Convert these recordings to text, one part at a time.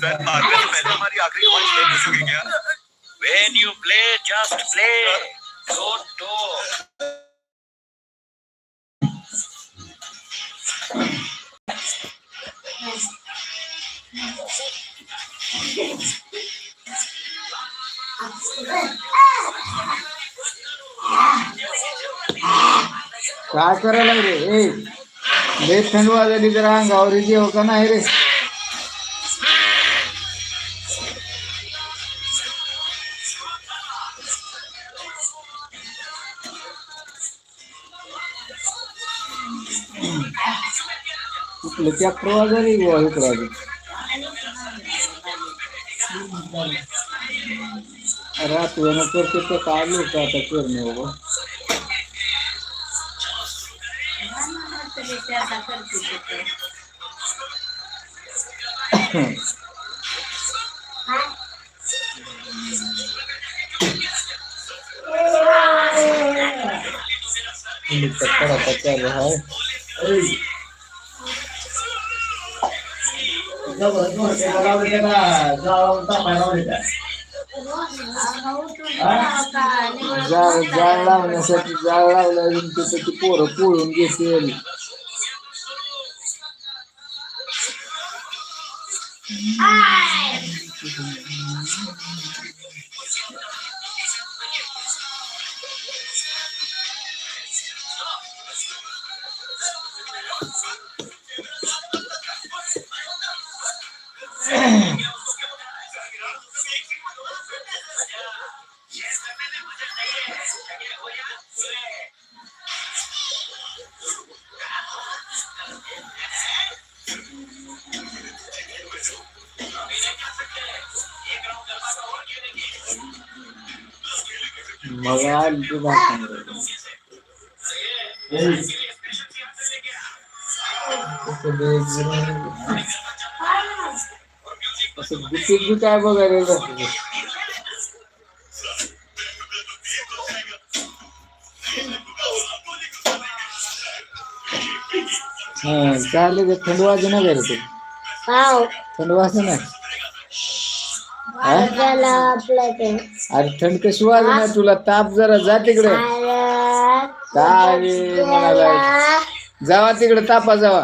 मारने से पहले हमारी आखिरी When you play, just play. Don't करायला रे ए जरा अंगावर नाही रे. कुठलं ट्रॅक्टर वाजली बुवा इकडं आधी. रात्रीनं करते तर काय लोक आता करणे बाबा कड़ा चालू आहे जाळ जाळ लावण्यासाठी जाळ लावल्या त्याचं ती पोरं पोळून घेतील ती बातमी. असं गुपित बी काय बघायला जाते हा चालेल थंड वाजे ना घरी तू. थंड वाजे ना अरे थंड कशी वाजे ना तुला? ताप जरा जा तिकडे. म्हणाला. जावा तिकडे तापा जावा.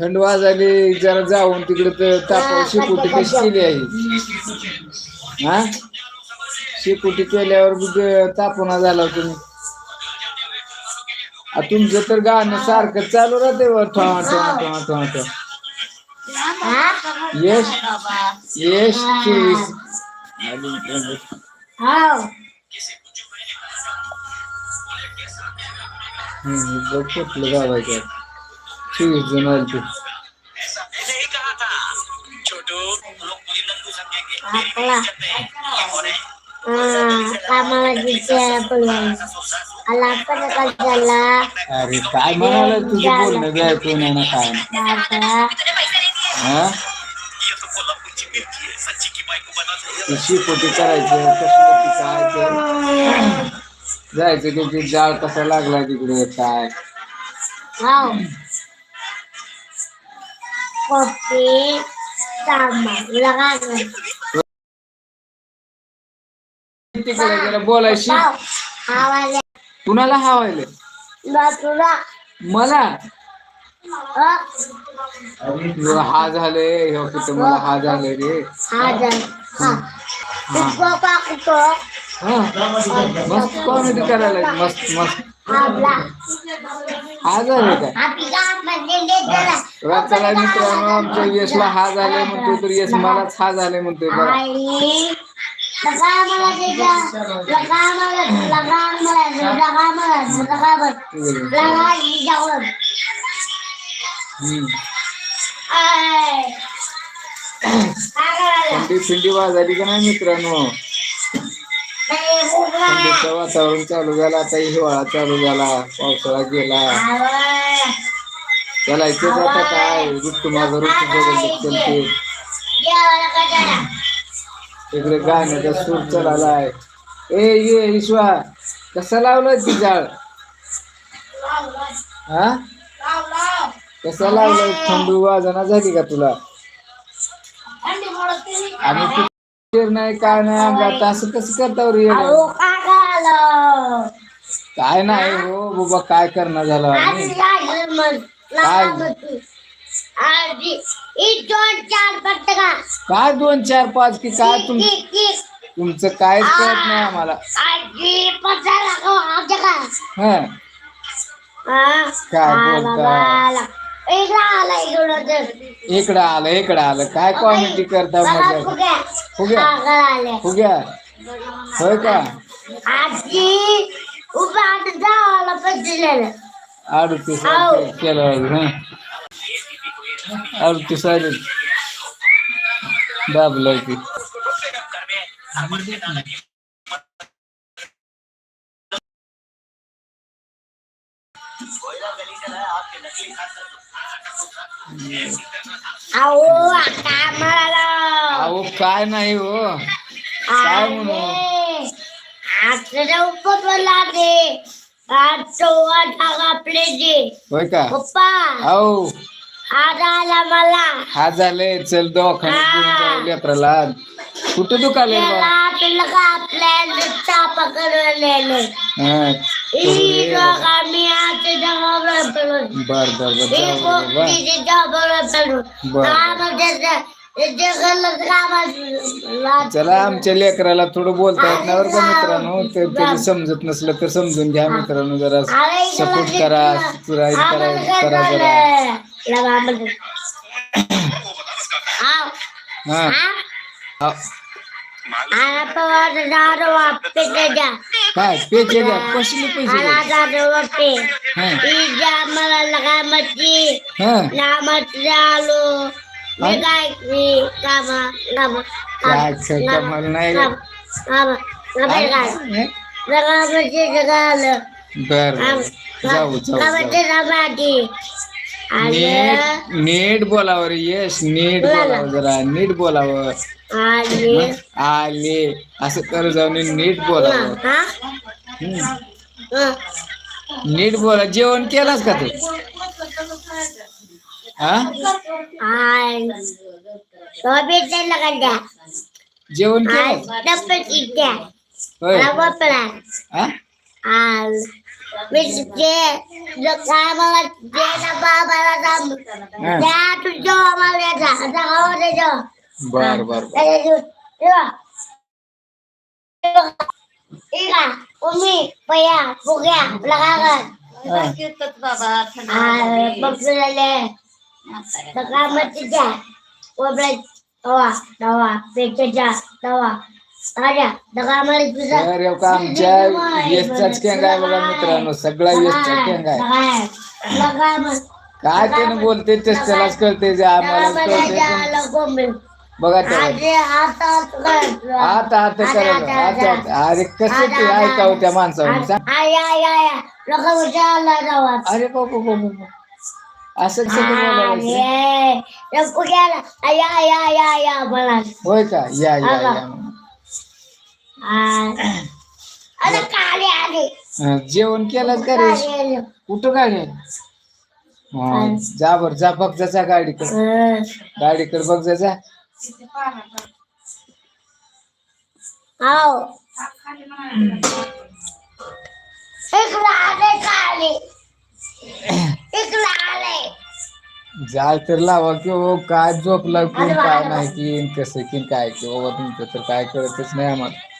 थंड वाजाली जरा जाऊन तिकडे तर तापा शिकुटी कशी केली आहे हा? शिकुटी केल्यावर बी ते तापणा झाला तुम्ही. तुमचं तर गाणं सारखं चालू राहते वर. ठा ठा ठा ठा ठा यश यश चोवीस आली. हाव हम्म, बघ कुठलं गावायचं चोवीस जण आली ते ऐसा मैंने ही कहा था छोटू लोग मुझे नंदू समझेंगे मेरी आपला बेइज्जत है ये कौन है हा, कामाला जिथे बोलवायला आला पण काल झाला अरे काय म्हणाला तुझं बोलणं बी ऐकून आहे ना काय बाबा हा ये तो बोला मुझे मिलती है सच्ची की माई को बना दो ती शिकोटी करायचं जायचं ते ते जाळ कसा लागला तिकडे काय लगा तिकडे जरा बोलायची कुणाला हवायले मला? हा झाले मला हा झाले रे. हा का मस्त कॉमेडी करायला. मस्त मस्त. हा झाले काय? गावामध्ये गेला रात्याला मित्रांनो आमच्या यशला हा झाले म्हणतोय तर यश मलाच हा झाले म्हणतोय लगा मला थंडी थंडी वाजाली का नाही मित्रांनो? थंडीचं वातावरण चालू झालं आता हिवाळा चालू झाला पावसाळा गेला. त्याला इथे आता काय ऋतू माझा ऋतू बदलत चलते इकडे गाण्याचा सूर चाललाय. ए ये ईश्वा कसा लावलाय ती जाळ? हा? कसा लावलाय थंडी वाजना झाली का तुला? पिक्चर नाही काय नाही आमला असं कसं करता रे काय नाही हो बाबा काय करणार झालं? आम्ही काय? दोन चार पाच की काय तुम? तुमचं काहीच कळत नाही आम्हाला. हा काय बोलता? इकडं आला इकडं आलं काय कॉमेडी करता मजा? फुग्या. फुग्या? होय का? अडतीस. केलं हा. अडतीस आले दाबलं की अहो काय नाही हो. काय म्हणू? दे. आज होय का? आला मला. हा चल दवाखान्यात लेकराला कुठं दुखाले त्याला हा बर बर चला आमच्या लेकराला थोडं बोलता येत नाही बरं का मित्रांनो. तर त्याचं समजत नसलं तर समजून घ्या मित्रांनो जरा सपोर्ट करा करा करा करा जरा. हा. हा. काय पेचे द्या कसले पैसे मला लगा मच्छी हा. नामत आलो मी काय मी कामा कामा कमाल नाही रे. कामा काय? हे? लगा मच्छी जगा आलं बर. जाऊ जाऊ नीट नीट बोलावं रे यश नीट बोलावं जरा नीट बोलावं. आणि आले. असं कर जाऊन नीट बोलावं. हम्म. नीट बोला. जेवण केलास का तू? हा? द्या जेवण केलं द्या होय. हा. तुझ्या मला द्यायचा आता गावात द्यायचा बर बर उमी पया फुग्या लगा हा. बघले सकाळ मध्ये द्या कोबरा तवा तवा पेटच्या तवा का आमच्या केंग आहे बघा मित्रांनो सगळा यशचा केंग आहे काय त्यानं बोलते तेच त्यालाच कळते जे आम्हाला कळते बघा आता आता करायचं. अरे कसं ते ऐकावं त्या माणसावर. अरे बाबा बाबा असं कसं होय का या या या हा, जेवण केलं का रे? कुठं गाडी जा बर जा बघ जा जा गाडीकडे. गाडीकडे बघ जा जाल तर लावा की हो काय झोपला की काय नाही की कसं की काय की बाबा तुमचं तर काय कळतच नाही आम्हाला.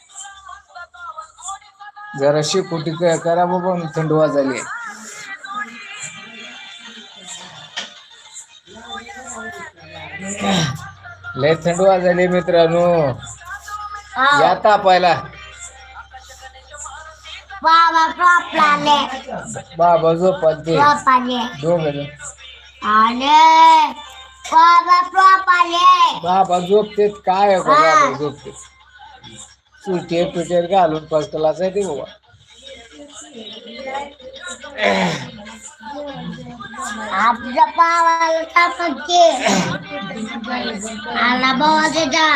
जरा शेकोटी करा बाबा थंड वाजायली. लय थंड वाजायली मित्रांनो. या तापायला. बाबा बाबा झोपात आले. बाबा झोपतेत. काय बाबा झोपते सुटे पिटेर घालून क्लास आहे ते बाबा. आपल्या पावाला टाकते आला बाबा त्याचा